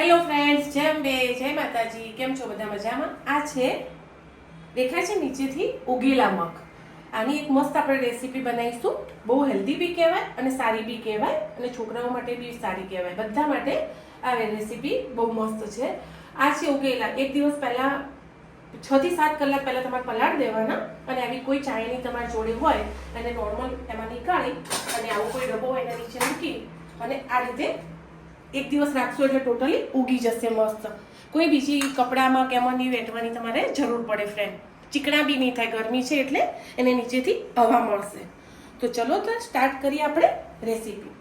Hello friends જય અંબે, જય માતાજી, કેમ છો બધા મજામાં? આ છે દેખાય છે નીચેથી ઉગેલા મગ. આની એક મસ્ત આપણે રેસીપી બનાવીશું. બહુ હેલ્ધી બી કહેવાય અને સારી બી કહેવાય અને છોકરાઓ માટે બી સારી કહેવાય. બધા માટે આ રેસીપી બહુ મસ્ત છે. આ છે ઉગેલા. એક દિવસ પહેલાં, છ થી સાત કલાક પહેલાં તમારે પલાળ દેવાના અને આવી કોઈ ચાયની તમારી જોડે હોય અને નોર્મલ એમાં નીકાળી અને આવું કોઈ ડબ્બો હોય એના નીચે મૂકી અને આ રીતે એક દિવસ રાખશો એટલે ટોટલી ઉગી જશે મસ્ત. કોઈ બીજી કપડામાં કે એમાં નહીં વેટવાની તમારે જરૂર પડે ફ્રેન્ડ ચીકણા બી નહીં થાય, ગરમી છે એટલે એને નીચેથી હવા મળશે. તો ચલો તો સ્ટાર્ટ કરીએ આપણે રેસીપી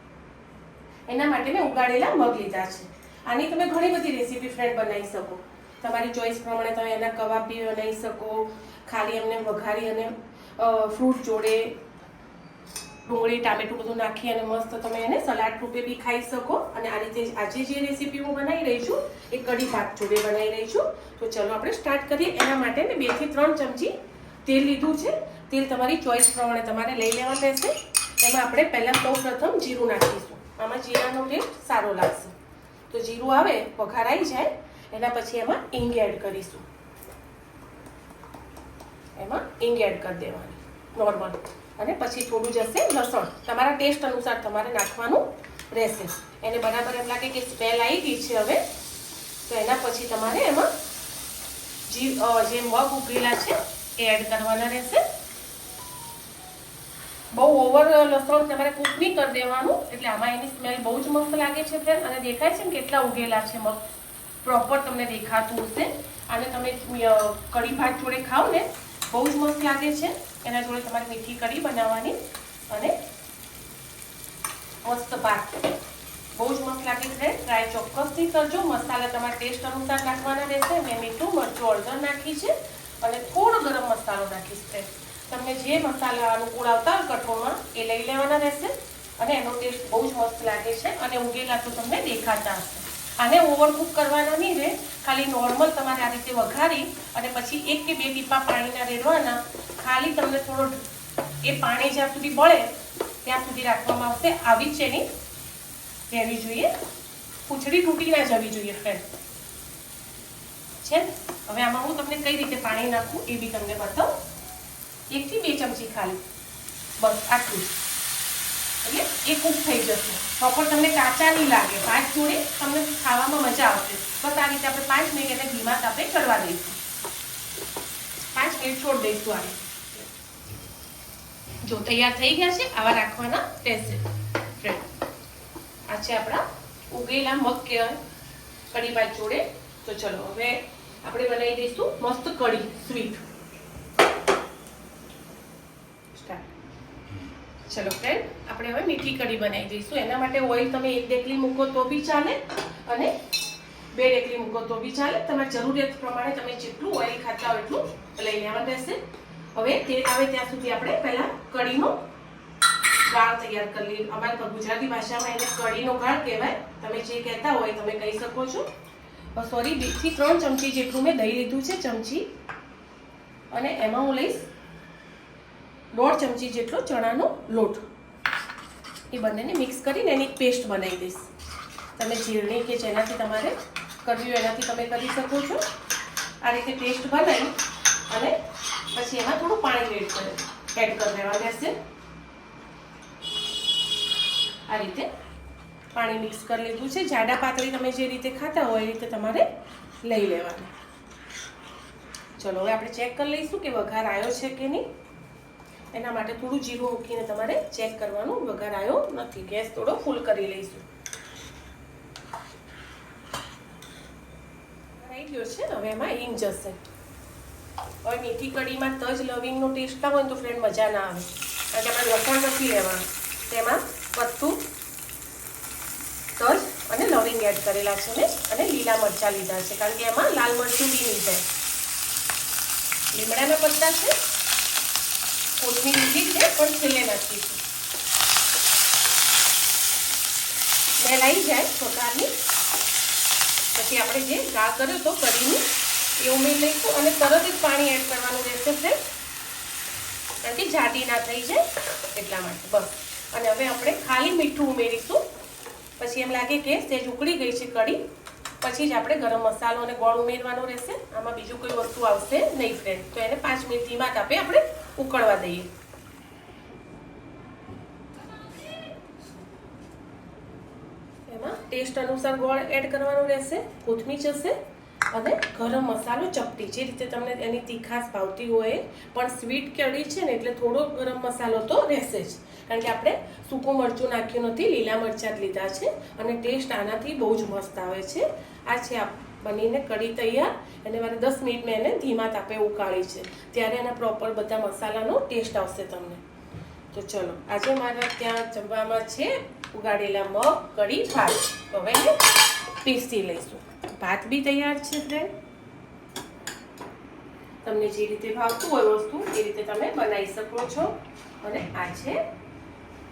એના માટે મેં ઉગાડેલા મગ લીધા છે. આની તમે ઘણી બધી રેસીપી ફ્રેન્ડ બનાવી શકો. તમારી ચોઈસ પ્રમાણે તમે એના કબાબ બી બનાવી શકો, ખાલી એમને વઘારી અને ફ્રૂટ જોડે ડુંગળી, ટામેટું બધું નાખી અને મસ્ત તમે એને સલાડ રૂપે બી ખાઈ શકો. અને આ રીતે આજે જે રેસીપી હું બનાવી રહી છું, એ કઢી ભાત જોડે બનાવી રહી છું. તો ચલો આપણે સ્ટાર્ટ કરીએ. એના માટે મેં બેથી ત્રણ ચમચી તેલ લીધું છે. તેલ તમારી ચોઈસ પ્રમાણે તમારે લઈ લેવાનું રહેશે. એમાં આપણે પહેલાં સૌ પ્રથમ જીરું નાખીશું. આમાં જીરાનો ટેસ્ટ સારો લાગશે. તો જીરું આવે વઘાર આવી જાય, એના પછી એમાં ઈંગ એડ કરીશું. એમાં ઈંગ એડ કરી દેવાની નોર્મલ અને પછી થોડું જશે લસણ. તમારા ટેસ્ટ અનુસાર તમારે નાખવાનું રહેશે. એને બરાબર એમ લાગે કે સ્મેલ આવી ગઈ છે હવે. તો એના પછી તમારે એમાં જી જે મગ ઉગેલા છે એ એડ કરવાના રહેશે. બહુ ઓવર લસણ તમારે કૂક નહીં કરી દેવાનું. એટલે આમાં એની સ્મેલ બહુ જ મસ્ત લાગે છે ફ્રેન્ડ અને દેખાય છે ને કેટલા ઉગેલા છે મગ. પ્રોપર તમને દેખાતું હશે. અને તમે કઢી ભાત જોડે ખાઓ ને, બહુ જ મસ્ત લાગે છે. એના જોડે તમારે મીઠી કઢી બનાવવાની અને મસ્ત ભાત. બહુ જ મસ્ત લાગે છે. ટ્રાય ચોક્કસથી કરજો. મસાલા તમારે ટેસ્ટ અનુસાર નાખવાના રહેશે. મેં મીઠું, મરચું અડધણ નાખી છે અને થોડો ગરમ મસાલો નાખીશ છે. તમને જે મસાલા અનુકૂળ આવતા હોય કઠોળમાં, એ લઈ લેવાના રહેશે અને એનો ટેસ્ટ બહુ જ મસ્ત લાગે છે અને ઉગેલા તો તમને દેખાતા હશે. આને ઓવરકુક કરવાના નહીં રહે ખાલી નોર્મલ તમારે આ રીતે વઘારી અને પછી એક કે બે ટીપા પાણીના રેડવાના ખાલી તમને થોડો એ પાણી જ્યાં સુધી બળે, ત્યાં સુધી રાખવામાં આવશે. આવી જ એની રહેવી જોઈએ. પૂછડી તૂટી ના જવી જોઈએ ફ્રેન્ડ છે હવે આમાં હું તમને કઈ રીતે પાણી નાખું એ બી તમને બતાવું. એકથી બે ચમચી ખાલી. બસ, આટલું. એટલે એ કૂક થઈ જશે. પ્રોપર તમને કાચા નહીં લાગે. પાંચ જોડે તમને ખાવામાં મજા આવશે. બસ આ રીતે આપણે પાંચ મિનિટ એને ધીમા તાપે કરવા દઈશું. પાંચ મિનિટ છોડ દઈશું આ રીતે. જો તૈયાર થઈ ગયા છે, આવા રાખવાના રહેશે. ફ્રેન્ડ આ છે આપણા ઉગેલા મગ કહેવાય કઢી ભાત જોડે. તો ચલો, હવે આપણે બનાવી દઈશું મસ્ત કઢી સ્વીટ ચલો ફ્રેન્ડ આપણે હવે મીઠી કઢી બનાવી દઈશું. એના માટે ઓઇલ તમે એક ડેકલી મૂકો તો બી ચાલે અને બે ડેકલી મૂકો તો બી ચાલે. તમારી જરૂરિયાત પ્રમાણે તમે જેટલું ઓઇલ ખાતા હોય એટલું લઈ લેવાનું રહેશે. હવે તેલ આવે ત્યાં સુધી આપણે પહેલા કઢીનો ગાળ તૈયાર કરી લઈએ. અમારી ગુજરાતી ભાષામાં એને કઢીનો ગાળ કહેવાય. તમે જે કહેતા હોય તમે કહી શકો છો. સોરી બેથી ત્રણ ચમચી જેટલું મેં દહીં લીધું છે, ચમચી. અને એમાં હું લઈશ દોઢ ચમચી જેટલો ચણાનો લોટ. એ બંનેને મિક્સ કરીને એની પેસ્ટ બનાવી દઈશ. તમે જીરણી કે જેનાથી તમારે કરવી એનાથી તમે કરી શકો છો. આ રીતે પેસ્ટ બનાવી અને પછી એમાં થોડું પાણી એડ કરે, એડ કરી દેવા દેશે આ રીતે પાણી મિક્સ કરી લીધું છે. જાડા પાતળી તમે જે રીતે ખાતા હોય એ રીતે તમારે લઈ લેવાનું. ચલો, હવે આપણે ચેક કરી લઈશું કે વઘાર આવ્યો છે કે નહીં. એના માટે થોડું જીરું મૂકીને તમારે ચેક કરવાનું. વઘાર આવ્યો નથી. ગેસ થોડો ફૂલ કરી લઈશું. આવી ગયો છે. હવે એમાં હિંગ જશે. હવે મીઠી કઢીમાં તજ લવિંગનો ટેસ્ટ ના હોય તો ફ્રેન્ડ મજા ના આવે. કારણ કે આપણે લસણ નથી લેવાનું તેમાં પત્તું, તજ અને લવિંગ એડ કરેલા છે ને, અને લીલા મરચાં લીધા છે. કારણ કે એમાં લાલ મરચું બી નહીં જાય લીમડાના પત્તા છે, કોથમીર લીધી છે, પણ છેલ્લે નાખીશું આવી જાય પ્રકારની પછી આપણે જે ગા કર્યો તો કઢીનું એ ઉમેરી લઈશું અને તરત જ પાણી એડ કરવાનું રહેશે ફ્રેન્ડ કારણ જાડી ના થઈ જાય એટલા માટે. બસ. અને હવે આપણે ખાલી મીઠું ઉમેરીશું. પછી એમ લાગે કે સેજ ઉકળી ગઈ છે કઢી. પછી જ આપણે ગરમ મસાલો અને ગોળ ઉમેરવાનો રહેશે. આમાં બીજું કોઈ વસ્તુ આવશે નહીં ફ્રેન્ડ તો એને પાંચ મિનિટ ધીમા તાપે આપણે ઉકળવા દઈએ. એમાં ટેસ્ટ અનુસાર ગોળ એડ કરવાનો રહેશે. કોથમીર જશે. અને ગરમ મસાલો ચપટી. જે રીતે તમને એની તીખાશ ભાવતી હોય, પણ સ્વીટ કઢી છે ને, એટલે થોડો ગરમ મસાલો તો રહેશે જ. કારણ કે આપણે સૂકું મરચું નાખ્યું નથી, લીલા મરચાં જ લીધા છે, અને ટેસ્ટ આનાથી બહુ જ મસ્ત આવે છે. આ છે બનીને કઢી તૈયાર. અને મારે દસ મિનિટ મેં એને ધીમા તાપે ઉકાળી છે. ત્યારે એના પ્રોપર બધા મસાલાનો ટેસ્ટ આવશે તમને. તો ચલો, આજે મારા ત્યાં જમવામાં છે, ઉગાડેલા મગ, કઢી, ભાત. હવે પીસી લઈશું. ભાત બી તૈયાર છે ફ્રેન્ડ તમને જે રીતે ભાવતું હોય વસ્તુ, એ રીતે તમે બનાવી શકો છો. અને આ છે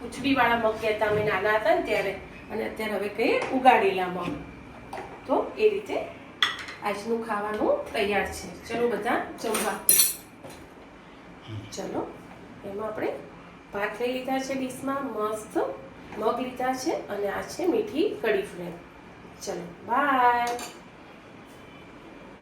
ઉછડીવાળા મગ કહેતા અમે નાના હતા ને ત્યારે. અને અત્યારે હવે કહીએ ઉગાડેલા મગ. તો એ રીતે આજનું ખાવાનું તૈયાર છે. ચલો બધા જમવા. ચલો, એમાં આપણે ભાત લઈ લીધા છે ડીશમાં. મસ્ત મગ લીધા છે અને આ છે મીઠી કઢી ફ્રેન્ડ ચલો બાય